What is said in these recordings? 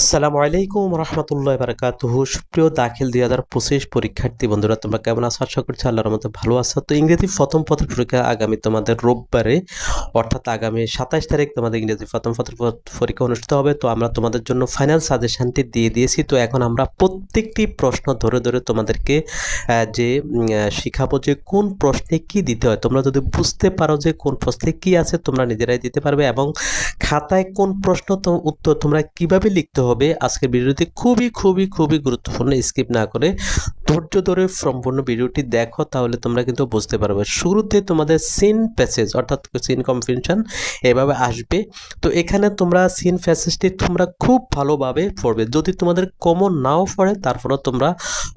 আসসালামু আলাইকুম রহমতুল্লাহ বারকাতুহু। সুপ্রিয় দাখিল দুই হাজার পঁচিশ পরীক্ষার্থী বন্ধুরা, তোমরা কেমন আছো? আশা করছি আল্লাহর মতো ভালো আছো। তো ইংরেজি প্রথম পত্র পরীক্ষা আগামী তোমাদের রোববারে, অর্থাৎ আগামী সাতাশ তারিখ তোমাদের ইংরেজি প্রথম পত্র পরীক্ষা অনুষ্ঠিত হবে। তো আমরা তোমাদের জন্য ফাইনাল সাজেশনটি দিয়ে দিয়েছি। তো এখন আমরা প্রত্যেকটি প্রশ্ন ধরে ধরে তোমাদেরকে যে শিখাবো যে কোন প্রশ্নে কি দিতে হয়। তোমরা যদি বুঝতে পারো যে কোন প্রশ্নে কি আছে, তোমরা নিজেরাই দিতে পারবে এবং খাতায় কোন প্রশ্ন উত্তর তোমরা কীভাবে লিখতে হবে আজকের ভিডিওটি খুবই খুবই খুবই গুরুত্বপূর্ণ। স্কিপ না করে ধৈর্য ধরে সম্পূর্ণ ভিডিওটি দেখো, তাহলে তোমরা কিন্তু বুঝতে পারবে। শুরুতে তোমাদের সিন প্যাসেজ অর্থাৎ সিন কম্পিটিশন এভাবে আসবে। তো এখানে তোমরা সিন প্যাসেজটি তোমরা খুব ভালোভাবে পড়বে। যদি তোমাদের কমন নাও পড়ে, তারপরেও তোমরা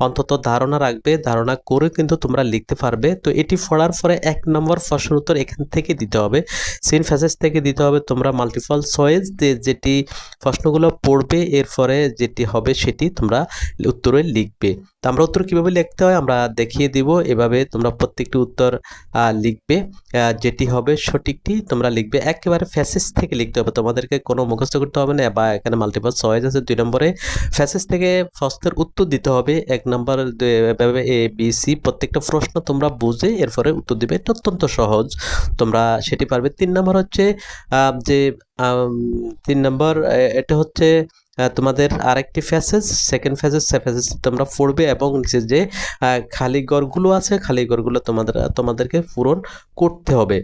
অন্তত ধারণা রাখবে, ধারণা করে কিন্তু তোমরা লিখতে পারবে। তো এটি পড়ার পরে এক নম্বর প্রশ্ন উত্তর এখান থেকে দিতে হবে। সিন প্যাসেজ থেকে দিতে হবে তোমরা মাল্টিপল চয়েস যেটি প্রশ্নগুলো পড়বে, এরপরে যেটি হবে সেটি তোমরা উত্তরে লিখবে। তো আমরা উত্তর কীভাবে লিখতে হয় আমরা দেখিয়ে দিব। এভাবে তোমরা প্রত্যেকটি উত্তর লিখবে। যেটি হবে সঠিকটি তোমরা লিখবে। একেবারে ফ্যাসেজ থেকে লিখতে হবে। তোমাদেরকে কোনো মুখস্থ করতে হবে না বা এখানে মাল্টিপল চয়েস আছে দুই নম্বরে। ফ্যাসেজ থেকে প্রশ্নের উত্তর দিতে হবে। এক নম্বর এভাবে এ বি সি প্রত্যেকটা প্রশ্ন তোমরা বুঝে এরপরে উত্তর দিবে। এটা অত্যন্ত সহজ। তোমরা সেটি পারবে। তিন নম্বর হচ্ছে যে তিন নম্বর এটা হচ্ছে তোমাদের আরেকটি ফ্যাসেজ সেকেন্ড ফ্যাসেজ সে ফ্যাসেজ তোমরা পড়বে এবং নিচে যে খালি ঘরগুলো আছে, খালি ঘরগুলো তোমাদের, তোমাদেরকে পূরণ করতে হবে।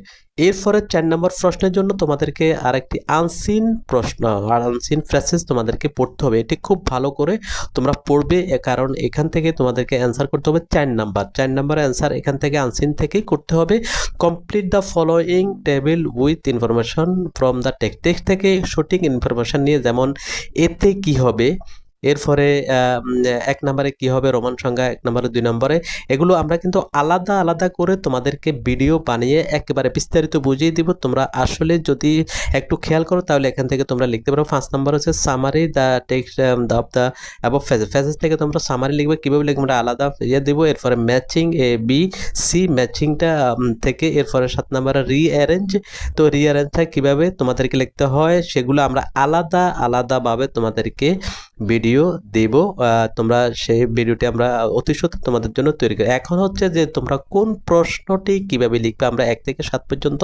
এরপরে চার নম্বর প্রশ্নের জন্য তোমাদেরকে আরেকটি আনসিন প্রশ্ন, আর আনসিন ফ্রেসেস তোমাদেরকে পড়তে হবে। এটি খুব ভালো করে তোমরা পড়বে কারণ এখান থেকে তোমাদেরকে অ্যান্সার করতে হবে চার নাম্বার। চার নাম্বার অ্যান্সার এখান থেকে আনসিন থেকেই করতে হবে। Complete the following table with information from the text text থেকে সঠিক ইনফরমেশন নিয়ে যেমন, এতে কি হবে? এরপরে এক নম্বরে কি হবে? রোমান সংখ্যা এক নম্বরে, দুই নম্বরে। এগুলো আমরা কিন্তু আলাদা আলাদা করে তোমাদেরকে ভিডিও বানিয়ে একেবারে বিস্তারিত বুঝিয়ে দিব। তোমরা আসলে যদি একটু খেয়াল করো, তাহলে এখান থেকে তোমরা লিখতে পারো। ফার্স্ট নাম্বার হচ্ছে summary the text of the above phases phases থেকে তোমরা সামারি লিখবে, কীভাবে লিখবে আমরা আলাদা ইয়ে দেবো। এরপরে ম্যাচিং এ বি সি ম্যাচিংটা থেকে এরপরে সাত নম্বরে রিঅ্যারেঞ্জ তো রিঅ্যারেঞ্জটা কীভাবে তোমাদেরকে লিখতে হয়? সেগুলো আমরা আলাদা, আলাদাভাবে তোমাদেরকে ভিডিও দেব তোমরা সেই ভিডিওটি আমরা অতি সত্ত্বর তোমাদের জন্য তৈরি করি। এখন হচ্ছে যে তোমরা কোন প্রশ্নটি কীভাবে লিখবে, আমরা এক থেকে সাত পর্যন্ত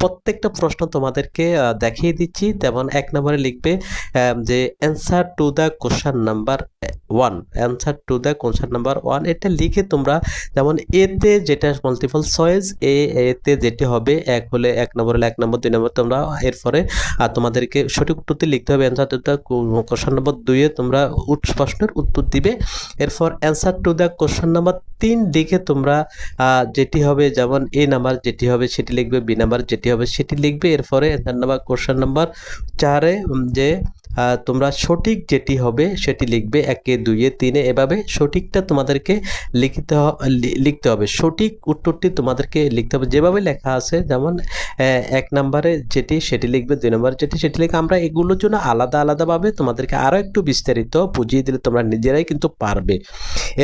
প্রত্যেকটা প্রশ্ন তোমাদেরকে দেখিয়ে দিচ্ছি। তেমন এক নম্বরে লিখবে যে answer to the question number one answer to the question number one এটা লিখে তোমরা যেমন এতে যেটা মাল্টিপল চয়েস এ এতে যেটি হবে, এক হলে এক নম্বর হলে এক নম্বর, দুই নম্বর তোমরা এরপরে আর তোমাদেরকে সঠিক উত্তরটি লিখতে হবে। অ্যান্সার টু দ্য কোশ্চেন নম্বর দুইয়ে তোমরা উৎস প্রশ্নের উত্তর দিবে। এরপর answer to the question number তিন দিকে তোমরা যেটি হবে যেমন এ নাম্বার যেটি হবে সেটি লিখবে, বি নাম্বার যেটি হবে সেটি লিখবে। এরপরে অ্যান্সার নাম্বার কোশ্চেন নাম্বার চারে যে তোমরা সঠিক যেটি হবে সেটি লিখবে একে, দুইয়ে, তিনে। এভাবে সঠিকটা তোমাদেরকে লিখিতে লিখতে হবে। সঠিক উত্তরটি তোমাদেরকে লিখতে হবে। যেভাবে লেখা আছে, যেমন এক নম্বরে যেটি সেটি লিখবে, দুই নম্বরে যেটি সেটি লিখবে, আমরা এগুলোর জন্য আলাদা আলাদাভাবে তোমাদেরকে আরও একটু বিস্তারিত বুঝিয়ে দিলে তোমরা নিজেরাই কিন্তু পারবে।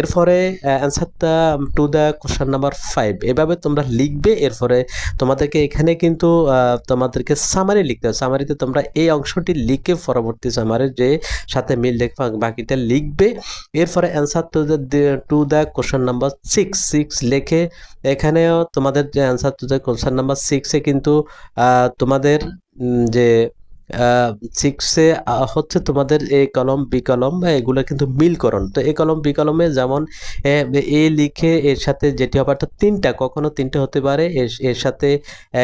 এরপরে অ্যান্সারটা to the question number five এভাবে তোমরা লিখবে, এরপরে তোমাদেরকে এখানে কিন্তু তোমাদেরকে সামারি লিখতে হবে। সামারিতে তোমরা এই অংশটি লিখে পরবর্তী সামারির যে সাথে মিল লেখা বাকিটা লিখবে। এরপরে answer to the to the question number six six লেখে এখানেও তোমাদের যে answer to the question number সিক্সে কিন্তু তোমাদের যে সিক্সে হচ্ছে তোমাদের এ কলম, বি কলম এগুলো কিন্তু মিলকরণ তো এ কলম, বি কলমে যেমন, এ লিখে এর সাথে যেটি হবে, অর্থাৎ তিনটা, কখনো তিনটে হতে পারে, এর সাথে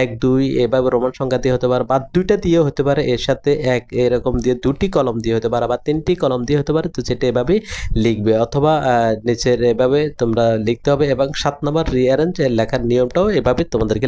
এক, দুই এভাবে রোমান সংখ্যা দিয়ে হতে পারে, বা দুইটা দিয়ে হতে পারে, এর সাথে এক, এরকম দিয়ে দুটি কলম দিয়ে হতে পারে, বা তিনটি কলম দিয়ে হতে পারে, তো সেটা এভাবে লিখবে। অথবা নিচের এভাবে তোমরা লিখতে হবে, এবং সাত নম্বর রিঅ্যারেঞ্জ লেখার নিয়মটাও এভাবে তোমাদেরকে